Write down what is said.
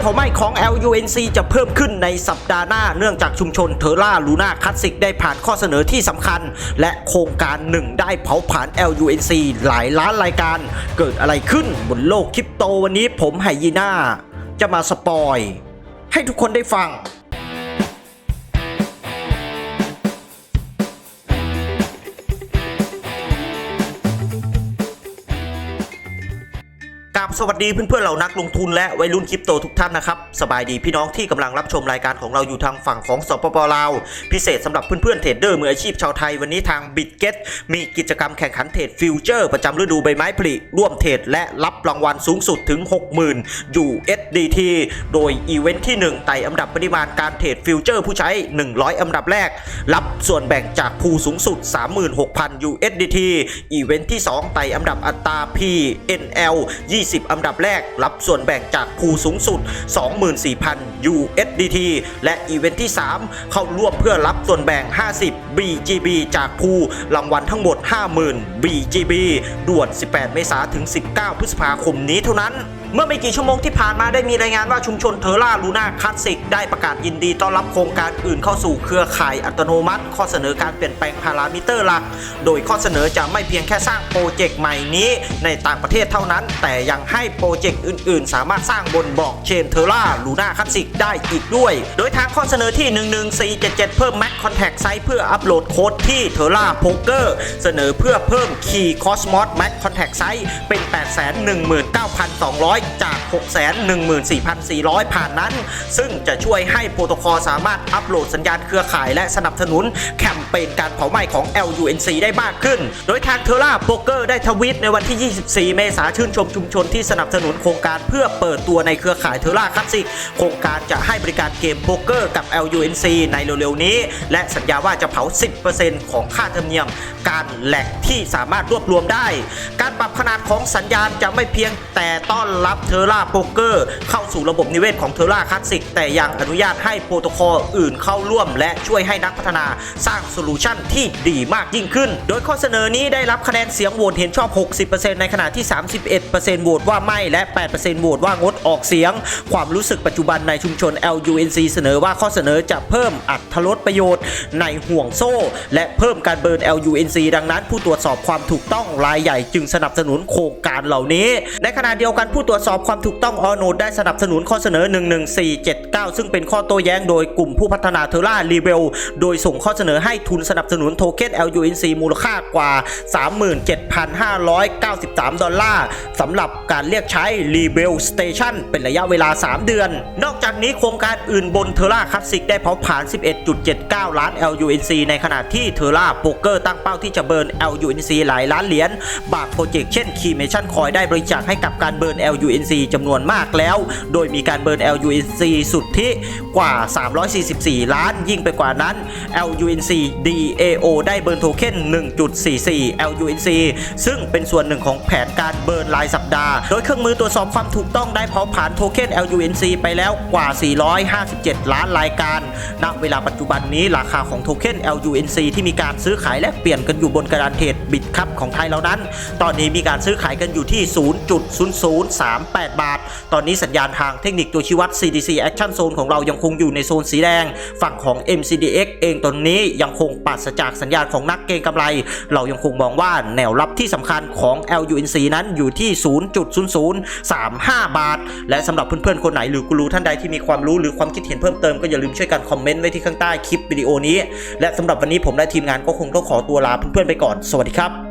เผาไหม้ของ LUNC จะเพิ่มขึ้นในสัปดาห์หน้าเนื่องจากชุมชนเทอร่าลูน่าคลาสสิกได้ผ่านข้อเสนอที่สำคัญ และโครงการหนึ่งได้เผาผลาญ LUNC หลายล้านรายการ เกิดอะไรขึ้นบนโลกคริปโตวันนี้ผมไฮยีน่า จะมาสปอย ให้ทุกคนได้ฟัง สวัสดีเพื่อนๆเหล่านักลงทุนและวัยรุ่นคริปโตทุกท่านนะครับ สบายดีพี่น้องที่กำลังรับชมรายการของเราอยู่ทางฝั่งของสปปลาว พิเศษสำหรับเพื่อนๆเทรดเดอร์มืออาชีพชาวไทยวันนี้ทางบิตเก็ตมีกิจกรรมแข่งขันเทรดฟิวเจอร์ประจำฤดูใบไม้ผลิร่วมเทรดและรับรางวัลสูงสุดถึง 60,000 USDT โดยอีเวนท์ที่1ไต่อันดับปริมาณการเทรดฟิวเจอร์ผู้ใช้ 100 อันดับแรก รับส่วนแบ่งจากภูสูงสุด 36,000 USDT อีเวนท์ที่2ไต่อันดับอัตรา PNL 20อันดับแรก รับส่วนแบ่งจากภูสูงสุด 24,000 USDT และอีเวนท์ที่ 3 เข้าร่วมเพื่อรับส่วนแบ่ง 50 BGB จากภูรางวัลทั้งหมด 50,000 BGB ด่วน 18 เมษายนถึง 19 พฤษภาคมนี้เท่านั้น เมื่อไม่กี่ชั่วโมงที่ผ่านมาได้มีรายงานว่าชุมชนเทอร่าลูน่าคลาสสิกได้ประกาศยินดีต้อนรับโครงการอื่นเข้าสู่เครือข่ายอัตโนมัติ ข้อเสนอการเปลี่ยนแปลงพารามิเตอร์หลัก โดยข้อเสนอจะไม่เพียงแค่สร้างโปรเจกต์ใหม่นี้ ในต่างประเทศเท่านั้น แต่ยังให้โปรเจกต์อื่น ๆ สามารถสร้างบนบอกเชนเทอร่าลูน่าคลาสสิกได้อีกด้วย โดยทางข้อเสนอที่ 11477 เพิ่ม Mac Contact Size เพื่ออัปโหลดโค้ดที่เทอร่าโพเกอร์เสนอเพื่อเพิ่ม Key Cosmos Mac Contact Size เป็น 819,200จาก 614,400 ผ่านนั้น ซึ่งจะช่วยให้โปรโตคอลสามารถอัปโหลดสัญญาณเครือข่ายและสนับสนุนแคมเปญการเผาไหม้ของ LUNC ได้มากขึ้น โดยทางเทอร่าโปเกอร์ได้ทวีตในวันที่ 24 เมษายนชื่นชมชุมชนที่สนับสนุนโครงการเพื่อเปิดตัวในเครือข่ายเทอร่าคลาสสิกโครงการจะให้บริการเกมโป๊กเกอร์กับ LUNC ในเร็วๆนี้ และสัญญาว่าจะเผา 10%ของค่าธรรมเนียมการแหลกที่สามารถรวบรวมได้ การปรับขนาดของสัญญาณจะไม่เพียงแต่ต้อนรับเทอร่าโปเกอร์เข้าสู่ระบบนิเวศของเทอร่าคลาสสิกแต่ยังอนุญาตให้โปรโตคอลอื่นเข้าร่วม และช่วยให้นักพัฒนาสร้างโซลูชันที่ดีมากยิ่งขึ้น โดยข้อเสนอนี้ได้รับคะแนนเสียงโหวตเห็นชอบ 60%ในขณะที่ 31%โหวตว่าไม่และ 8%โหวตว่างดออกเสียง ความรู้สึกปัจจุบันในชุมชน LUNC เสนอว่าข้อเสนอจะเพิ่มอัตรสประโยชน์ในห่วงโซ่ และเพิ่มการเบิร์น LUNC ดังนั้น ผู้ตรวจสอบความถูกต้องรายใหญ่จึงสนับสนุนโครงการเหล่านี้ ในขณะเดียวกันผู้ตรวจสอบความถูกต้องออโนดได้สนับสนุนข้อเสนอ 11479 ซึ่งเป็นข้อโต้แย้งโดยกลุ่มผู้พัฒนาเทอร่ารีเบลโดยส่งข้อเสนอให้ทุนสนับสนุนโทเค็น LUNC มูลค่ากว่า 37,593 ดอลลาร์สำหรับการเรียกใช้ Rebel Station เป็นระยะเวลา 3 เดือน นอกจากนี้โครงการอื่นบนเทอร่าคลาสสิกได้เผาผลาญ 11.79 ล้าน LUNC ในขณะที่เทอร่าโป๊กเกอร์ตั้งเป้าที่จะเบิร์น LUNC หลายล้านเหรียญบางโปรเจกต์เช่น Key Mission Coin ได้บริจาคให้กับการเบิร์น LUNC จำนวนมากแล้ว โดยมีการเบิร์น LUNC สุดที่กว่า 344 ล้านยิ่งไปกว่านั้น LUNC DAO ได้เบิร์นโทเค็น1.44 LUNC ซึ่งเป็นส่วนหนึ่งของแผนการเบิร์นรายสัปดาห์ โดยเครื่องมือตรวจสอบความถูกต้องได้เผาผลาญโทเค็น LUNC ไปแล้วกว่า 457 ล้านรายการ ณ เวลาปัจจุบันนี้ราคาของโทเค็น LUNC ที่มีการซื้อขายแลกเปลี่ยนกันอยู่บนกระดานเทรดบิตคัพของไทยแล้วนั้น ตอนนี้มีการซื้อขายกันอยู่ที่ 0.003 38 บาท ตอนนี้สัญญาณทางเทคนิคตัวชี้วัด CDC Action Zone ของเรายังคงอยู่ในโซนสีแดง ฝั่งของ MCDX เองตอนนี้ยังคงปราศจากสัญญาณของนักเก็งกำไร เรายังคงมองว่าแนวรับที่สำคัญของ LUNC นั้นอยู่ที่ 0.0035 บาท และสำหรับเพื่อนๆคนไหนหรือกูรูท่านใดที่มีความรู้หรือความคิดเห็นเพิ่มเติมก็อย่าลืมช่วยกันคอมเมนต์ไว้ที่ข้างใต้คลิปวิดีโอนี้ และสำหรับวันนี้ผมและทีมงานก็คงต้องขอตัวลาเพื่อนๆไปก่อน สวัสดีครับ